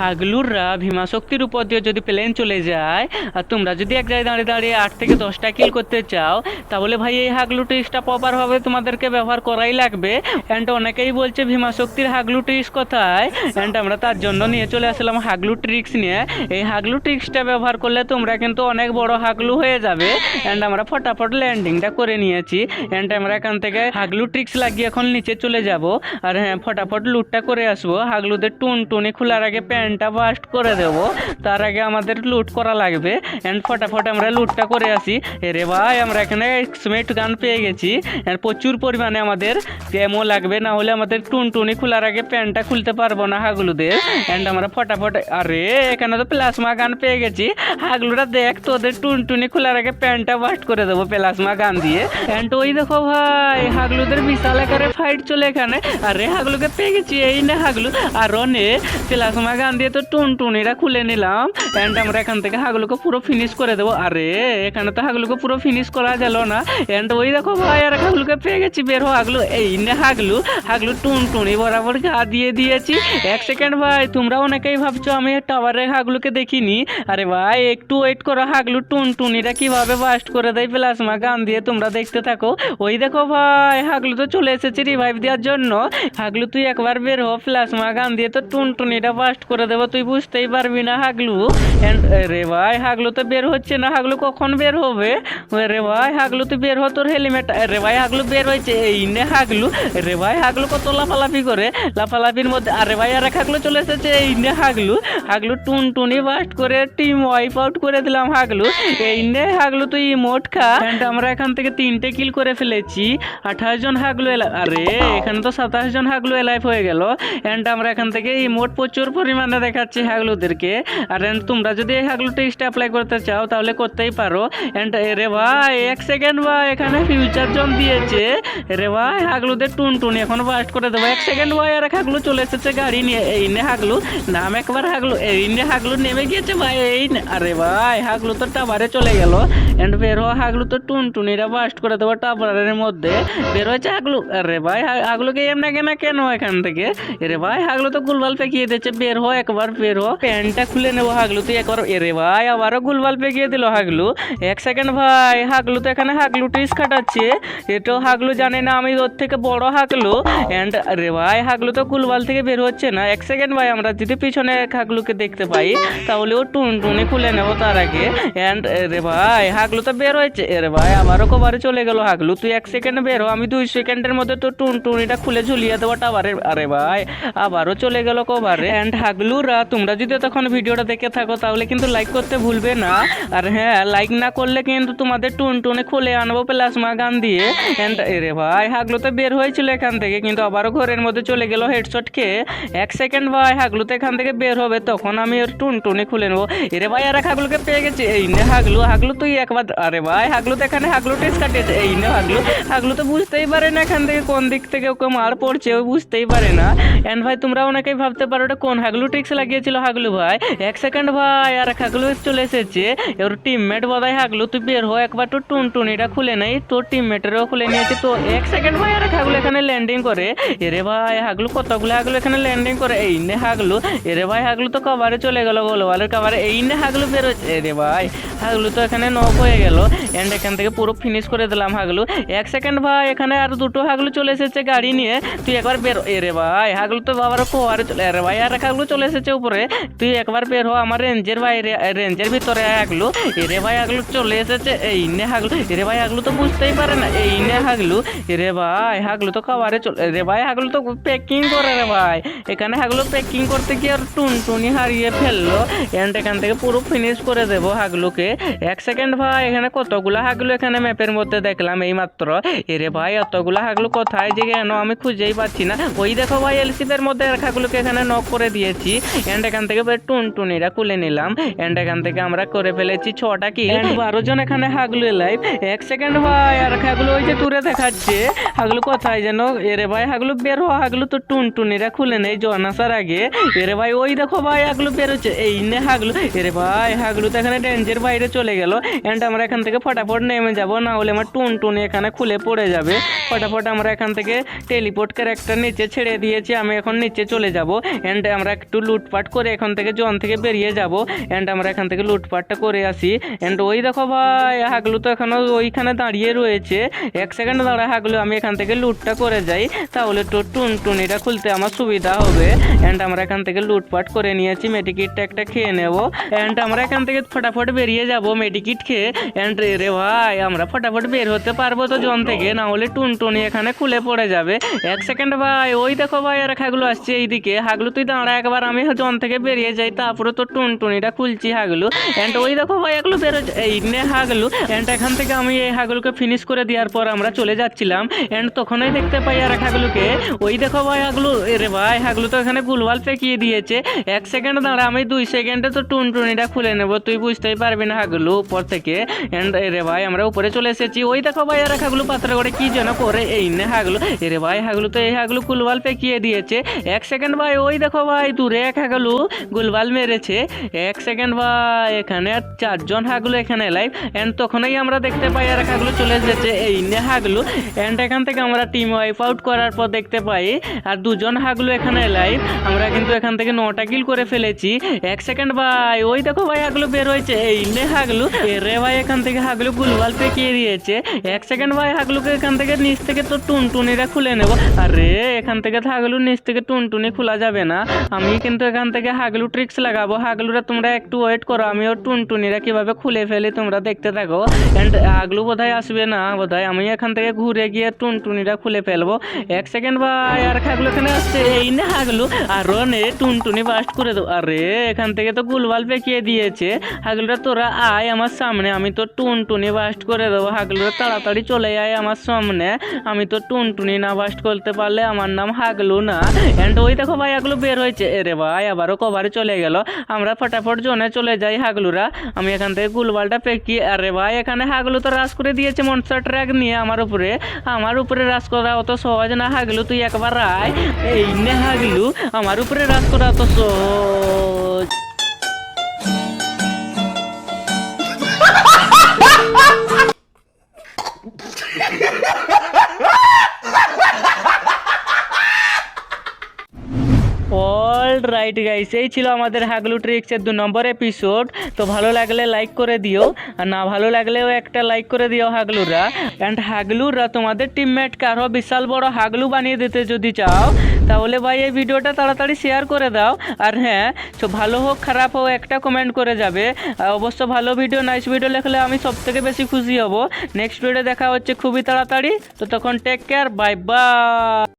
হাগলুররা ভীমা শক্তির উপর দিয়ে যদি প্লেন চলে যায়, আর তোমরা যদি এক জায়গায় দাঁড়িয়ে দাঁড়িয়ে আট থেকে দশটা কিল করতে চাও, তাহলে ভাই এই হাগলু টিক্সটা প্রপারভাবে তোমাদেরকে ব্যবহার করাই লাগবে। অ্যান্ড অনেকেই বলছে ভীমা শক্তির হাগলু ট্রিক্স কোথায়? অ্যান্ড আমরা তার জন্য নিয়ে চলে আসলাম হাগলু ট্রিক্স নিয়ে। এই হাগলু ট্রিক্সটা ব্যবহার করলে তোমরা কিন্তু অনেক বড় হাগলু হয়ে যাবে। অ্যান্ড আমরা ফটাফট ল্যান্ডিংটা করে নিয়েছি। অ্যান্ড আমরা এখান থেকে হাগলু ট্রিক্স লাগিয়ে এখন নিচে চলে যাব। আর হ্যাঁ ফটাফট লুটটা করে আসব। হাগলুদের টুন টুনি খোলার আগে প্যান্টটা বাস্ট করে দেবো। তার আগে আমাদের লুট করা লাগবে। অ্যান্ড ফটাফট আমরা লুটটা করে আসি। এরে ভাই, আমরা এখানে স্মেট গান পেয়ে গেছি। আর প্রচুর পরিমাণে আমাদের এমও লাগবে। না হলে আমাদের টুনটুনি খোলার আগে প্যান্টটা খুলতে পারব না হাগলুদের। অ্যান্ড আমরা ফটাফট, আরে, এখানে তো প্লাজমা গান পেয়ে গেছি। হাগলুরা দেখ, তোদের টুনটুনি খোলার আগে প্যান্টটা বাস্ট করে দেবো প্লাজমা গান দিয়ে। অ্যান্ড ওই দেখো ভাই, হাগলুদের বিশাল আকারে ফাইট চলে এখানে। আরে, হাগলুকে পেয়ে গেছি। এই না হাগলু। আর নে প্লাজমা গান দিয়ে তো টুনটুনিরা খুলে নিলাম। অ্যান্ড আমরা এখান থেকে হাগলুকে পুরো ফিনিশ করে দেবো। আরে, এখানে তো হাগলুকে পুরো ফিনিশ করা গেল না। অ্যান্ড ওই দেখো ভাই, আর হাগলুকে পেয়ে গেছি, বের হো হাগলু। এই হাগলু হাগলু টুনটুনি বরাবর গা দিয়ে দিয়েছি। এক সেকেন্ড ভাই, তোমরা অনেকেই ভাবছ আমি টাওয়ারে হাগলুকে দেখিনি। আরে ভাই, একটু ওয়েট করো হাগলু টুনটুনিরা কীভাবে বাস্ট করে দেয় প্লাজমা গান দিয়ে তোমরা দেখতে থাকো। ওই দেখো ভাই, হাগলু তো চলে এসেছে রিভাইভ দেওয়ার জন্য। হাগলু তুই একবার বের হো প্লাজমা গান দিয়ে তো টুন টুনটুনিটা বাস্ট করে দেবো, তুই বুঝতেই পারবি না হাগলু। রে ভাই, হাগলু তো বের হচ্ছে না, হাগলু কখন বের হবে? রে ভাই, হাগলু, তুই বের হ তোর হেলমেট। রে ভাই, হাগলু বের হয়েছে, এই নে হাগলু। রে ভাই, হাগলু কত লাফালাফি করে, লাফালাফির মধ্যে, আরে ভাই, আর এক হাগলু চলে এসেছে, এই নে হাগলু। হাগলু টুনটুনি বাস্ট করে, টিম ওয়াইপ আউট করে দিলাম হাগলু। এই নে হাগলু, তুই মোট খা। আমরা এখান থেকে তিনটে কিল করে ফেলেছি, আঠাশ জন হাগলু আরে, এখানে তো সাতাশ জন হাগলু এলাইভ হয়ে গেল। অ্যান্ড আমরা এখান থেকে ইমোট প্রচুর পরিমাণে দেখাচ্ছি হাগলুদেরকে। আর তোমরা যদি এই হাগলু টেস্টে অ্যাপ্লাই করতে চাও, তাহলে করতেই পারো। অ্যান্ড রে ভাই, এক সেকেন্ড ভাই, এখানে ফিউচার জোন দিয়েছে। রে ভাই, হাগলুদের টুনটুনি এখন বাস্ট করে দেবো। এক সেকেন্ড ভাই, আর হাগলু চলে এসেছে গাড়ি নিয়ে। এই নে হাগলু, নাম একবার হাগলু, এই নে হাগলু নেমে গিয়েছে ভাই, এই আরে ভাই, হাগলু তো টাবারে চলে গেল। অ্যান্ড বের হাগলু তো টুনটুনিরা বাস্ট করে দেবো টাবারের মধ্যে। বের হয়েছে হাগলু, আরে ভাই, হাগলুকে এমনা কেনা এখান থেকে? এরে ভাই, হাগলু তো গুলবাল পেকিয়ে দিয়েছে, বের হো একবার বের, প্যান্টটা খুলে নেব হাগলু, তুই একবার এরে ভাই আবারও গুলবাল পেকিয়ে দিল হাগলু। এক সেকেন্ড ভাই, হাগলু তো এখানে হাগলু টিস খাটাচ্ছে। এটাও হাগলু জানে না আমি ওর থেকে বড় হাগলু। অ্যান্ড রে ভাই, হাগলু তো গুলবাল থেকে বের হচ্ছে না। এক সেকেন্ড ভাই, আমরা যদি পিছনে হাগলুকে দেখতে পাই, তাহলে ও টুনটুনি খুলে নেব তার আগে। অ্যান্ড রে ভাই, হাগলু তো বের হয়েছে। এরে ভাই, আবারও কবারে চলে গেল হাগলু। তুই এক সেকেন্ড বের হ আমি দুই সেকেন্ডের মধ্যে তো টুনটুনিটা খুলে ঝুলিয়ে দেবো টাবারে আরে ভাই, আবারও চলে গেল কবারে। অ্যান্ড হাগলুরা তোমরা যদি তখন ভিডিওটা দেখে থাকো, তাহলে কিন্তু লাইক করতে ভুলবে না। আর হ্যাঁ লাইক না করলে কিন্তু তোমাদের টুনটুনে খুলে আনব প্লাজমা গান দিয়ে। অ্যান্ড এরে ভাই, হাগলু তো বের হয়েছিল এখান থেকে, কিন্তু আবারও ঘরের মধ্যে চলে গেল হেডশট খেয়ে এক সেকেন্ড ভাই, হাগলু তো এখান থেকে বের হবে, তখন আমি ওর টুনটুনি খুলে নেব। এরে ভাই, আর এক হাগলুকে পেয়ে গেছি। এই নে হাগলু হাগলু তুই একবার, আরে ভাই, হাগলু তো এখানে হাগলু টেস্ট কাটিয়েছে। এই নে হাগলু হাগলু তো বুঝতেই পারে না এখান থেকে কোন দিক থেকে ওকে মার পড়ছে, ও বুঝতেই পারে না। এন্ড ভাই, তোমরা অনেকেই ভাবতে পারো ওটা কোন হাগলু টিক্স লাগিয়েছিল হাগলু ভাই। এক সেকেন্ড ভাই, আর হাগলু চলে এসেছে। ওর টিমমেট বোধহয় হাগলু, তুই বের হো একবার তো টুনটুনিটা খুলে নেই। তোর টিমমেটেরও খুলে নিয়েছে। তো এক সেকেন্ড ভাই, আর হাগলু এখানে ল্যান্ডিং করে। এরে ভাই, হাগলু কতগুলো হাগলু এখানে ল্যান্ডিং করে? এই নে হাগলু। এরে ভাই, হাগলু তো কভারে চলে গেল, গোলওয়ালের কভারে এই নে হাগলু বের হচ্ছে এরে ভাই, হাগলু তো এখানে নক হয়ে গেল। এন্ড এখান থেকে পুরো ফিনিশ করে দিলাম হাগলু। এক সেকেন্ড ভাই, এখানে আর দুটো হাগলু চলে এসেছে গাড়ি নিয়ে। তুই একবার বের এরে ভাই, হাগলু তো বাবার কোয়ারে চলে আরে ভাই, আর হাগলু চলে এসেছে উপরে, তুই একবার বের হ, আমার রেঞ্জের বাইরে রেঞ্জের ভিতরে হাগলু এরে ভাই আগলু, চলে এসেছে। এই নে হাগলু এরে ভাই হাগলু তো বুঝতেই পারে না। এই নে হাগলু এরে ভাই হাগলু তো খাবারে চলে রে ভাই হাগলু তো প্যাকিং করে রে ভাই। এখানে হাগলু প্যাকিং করতে গিয়ে আর টুনটুনি হারিয়ে ফেলল। এন্ড এখান থেকে পুরো ফিনিশ করে দেবো হাগলুকে এক সেকেন্ড ভাই, এখানে কতগুলা হাগলু এখানে ম্যাপের মধ্যে দেখলাম এই মাত্র এরে ভাই, এতগুলা হাগলু কোথায় যে কেন আমি খুঁজেই পাচ্ছি না? ওই দেখো ভাই এলসিপের মধ্যে হাগলুকে এখানে নক করে দিয়েছি। এন্ড এখান থেকে ভাই টুনটুনিরা খুলে নিলাম। এন্ড এখান থেকে আমরা করে ফেলেছি ছটা কি এন্ড বারো জন এখানে হাগলু লাইভ এক সেকেন্ড ভাই, আর হাগলু ওই যে দূরে দেখাচ্ছে। হাগলু কোথায় যেন? এরে ভাই, হাগলু বের হওয়া হাগলু তো টুনটুনিরা খুলে নেই জন আসার আগে। এরে ভাই, ওই দেখো ভাই, হাগলু বেরোচ্ছে। এই নে হাগলু। এরে ভাই, হাগলু তো এখানে ডেঞ্জের বাইরে চলে গেল। অ্যান্ড আমরা এখান থেকে ফটাফট নেমে যাব, না হলে আমার টুন টুন এখানে খুলে পড়ে যাবে। ফটাফট আমরা এখান থেকে টেলিপোর্ট ক্যারেক্টার নিচে ছেড়ে দিয়েছি, আমি এখন নিচে চলে যাব। অ্যান্ড আমরা একটু লুটপাট করে এখান থেকে জন থেকে বেরিয়ে যাব। অ্যান্ড আমরা এখান থেকে লুটপাটটা করে আসি। অ্যান্ড ওই দেখো ভাই, হাগলু তো এখনও ওইখানে দাঁড়িয়ে রয়েছে। এক সেকেন্ড দাঁড়া হাগলু, আমি এখান থেকে লুটটা করে যাই। তাহলে তো টুন টুনিটা খুলতে আমার সুবিধা হবে। অ্যান্ড আমরা এখান থেকে লুটপাট করে নিয়েছি মেডিকিটটা একটা খেয়ে নেব। অ্যান্ড আমরা এখান থেকে ফটাফট বেরিয়ে যাব মেডিকিট খেয়ে। অ্যান্ড রে ভাই, আমরা ফটাফট বের হতে পারব তো জন থেকে। না হলে টুনটুনি এখানে খুলে পড়ে যাবে। এক সেকেন্ড ভাই, ওই দেখো ভাই, আর হাগলু আসছে এইদিকে। হাগলু, তুই দাঁড়া একবার আমি জন থেকে বেরিয়ে যাই, তারপরে তো টুনটুনিটা খুলছি হাগলু। অ্যান্ড ওই দেখো ভাই এগুলো বেরো এই নে হাগলু। অ্যান্ড এখান থেকে আমি এই হাগলুকে ফিনিশ করে দেওয়ার পর আমরা চলে যাচ্ছিলাম। অ্যান্ড তখনই দেখতে পাই আর এক হাগলুকে। ওই দেখো ভাই হাগলু রে ভাই হাগলু তো এখানে গুলওয়াল পেকিয়ে দিয়েছে। এক সেকেন্ড দাঁড়া, আমি দুই সেকেন্ডে তো টুনটুনিটা খুলে নেব। তুই বুঝতেই পারবি না হাগলু উপর থেকে। অ্যান্ড রে ভাই আমরা উপরে চলে এসেছি। ওই দেখো ভাই আর এক হাগলু পাত্রে করে কি যেন করে। এই নে হাগলু। রে ভাই হাগলু তো এই হাগলু গুলওয়াল পেকিয়ে দিয়েছে। এক সেকেন্ড ভাই, ওই দেখো ভাই দূরে এক হাগলু গুলওয়াল মেরেছে। এক সেকেন্ড ভাই, এখানে চারজন হাগলু এখানে লাইভ অ্যান্ড তখনই আমরা দেখতে পাই আর হাগলু চলে এসেছে। এই নে হাগলু অ্যান্ড এখান থেকে আমরা টিম ওয়াইপ আউট করার পর দেখতে পাই, আর দুজন হাগলু এখানে লাইভ আমরা কিন্তু এখান থেকে নটা কিল করে ফেলেছি। এক সেকেন্ড ভাই, ওই দেখো ভাই হাগলু বের হয়েছে। এই নে হাগলু রে ভাই, এখান থেকে হাগলু গুলবাল পেকিয়ে দিয়েছে। এক সেকেন্ড ভাই, হাগলুকে এখান থেকে নিচ থেকে তো টুনটুনিটা খুলে নেব। আরে, এখান থেকে হাগলু নিচ থেকে টুনটুনি খোলা যাবে না। আমি কিন্তু এখান থেকে হাগলু ট্রিক্স লাগাবো। হাগলুরা তোমরা একটু ওয়েট করো আমি আমিও টুনটুনিরা কীভাবে খুলে ফেলি তোমরা দেখতে থাকো। অ্যান্ড হাগলু বোধহয় আসবে না, বোধহয় আমি এখান থেকে ঘুরে গিয়ে টুনটুনিটা খুলে ফেলব। এক সেকেন্ড ভাই, আর হাগলু এখানে আসছে। এই না হাগলু, আর নে টুনটুনি বাস্ট করে দেবো। আরে, এখান থেকে তো গুলবাল পেকিয়ে দিয়েছে। হাগলুরা, তোরা আয় আমার সামনে, আমি তো টুনটুনি বাস্ট করে দেবো। হাগলুরা, তাড়াতাড়ি চলে আয় আমার সামনে। আমি তো টুনটুনি না বাস্ট করতে পারলে আমার নাম হাগলু না। অ্যান্ড ওই দেখো ভাই, হাগলু বের হয়েছে। এরে ভাই, আবারও কভারে চলে গেল। আমরা ফটাফট জোনে চলে যাই, হাগলুরা। আমি এখান থেকে গুলবালটা পেকি আরে ভাই, এখানে হাগলু তো রাস করে দিয়েছে মনস্টার ট্র্যাক নিয়ে আমার উপরে। আমার উপরে রাস করা অত সহজ না, হাগলু, তুই একবার আয়। এই নে হাগলু, আমার উপরে রাস করা অত সহজ। অল রাইট গাইস এই ছিল আমাদের হাগলু ট্রিক্সের দু নম্বর এপিসোড তো ভালো লাগলে লাইক করে দিও, আর না ভালো লাগলেও একটা লাইক করে দিও হাগলুরা অ্যান্ড হাগলুরা তোমাদের টিমমেটকে আরও বিশাল বড় হাগলু বানিয়ে দিতে যদি চাও, তাহলে ভাই এই ভিডিওটা তাড়াতাড়ি শেয়ার করে দাও। আর হ্যাঁ তো ভালো হোক, খারাপ হোক, একটা কমেন্ট করে যাবে। অবশ্য ভালো ভিডিও নাইস ভিডিও লেখলে আমি সব থেকে বেশি খুশি হব। নেক্সট ভিডিও দেখা হচ্ছে খুবই তাড়াতাড়ি। তো তখন টেক কেয়ার বাই বাই